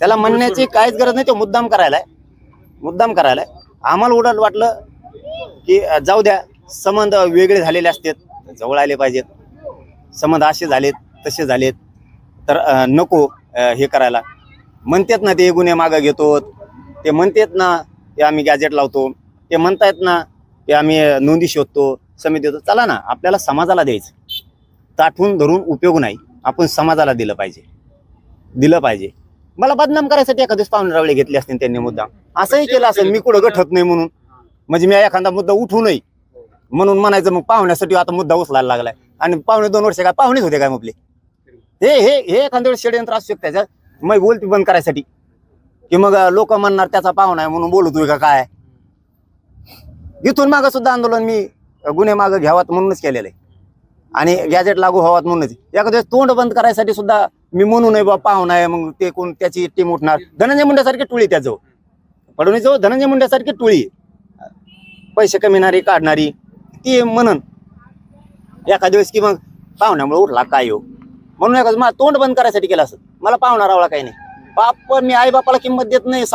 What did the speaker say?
त्याला म्हणण्याची काहीच गरज नाही तो मुद्दाम करायला आहे. मुद्दाम करायला आहे. आम्हाला उडत वाटलं की जाऊ द्या संबंध वेगळे झालेले असतात जवळ आले पाहिजेत. संबंध असे झालेत तसे झालेत. तर नको हे करायला. म्हणतात ना ते गुन्हे मागं घेतो ते म्हणतात ना ते आम्ही गॅजेट लावतो. ते म्हणतायत ना ते आम्ही नोंदी शोधतो समिती देतो. चला ना आपल्याला समाजाला द्यायचं. ताठवून धरून उपयोग नाही. आपण समाजाला दिलं पाहिजे. दिलं पाहिजे. मला बदनाम करायसाठी एखाद्या पाहुणे घेतले असतील त्यांनी मुद्दा. असंही केलं असेल मी कुठं गठत नाही म्हणून. म्हणजे मी एखादा मुद्दा उठू नये म्हणून म्हणायचं मग पाहुण्यासाठी आता मुद्दा उचलायला लागलाय. आणि पाहुणे दोन वर्ष काय पाहुणेच होते काय आपले हे हे हे एखाद्या वेळेस षडयंत्र असू शकतं त्याच्यात मग बोलती बंद करायसाठी. की मग लोक म्हणणार त्याचा पाहुणा आहे म्हणून बोलतोय का काय? इथून मागं सुद्धा आंदोलन मी गुन्हे मागं घ्यावात म्हणूनच केलेलं आहे. आणि गॅजेट लागू व्हावात म्हणूनच. एखाद्या वेळेस तोंड बंद करायसाठी सुद्धा मी म्हणू नये बा पाहुणा आहे मग ते कोण त्याची टीम उठणार. धनंजय मुंड्यासारखी टोळी त्याजवळ. फडणवीसजवळ धनंजय मुंड्यासारखी टोळी पैसे कमिणारी काढणारी. ती म्हणन एखाद्या वेळेस की मग पाहुण्यामुळे उठला काय हो? म्हणून एखादं मला तोंड बंद करायसाठी केलं असं मला पाहुणा रावळा काही नाही. बाप मी आई बापाला किंमत देत नाही. समाज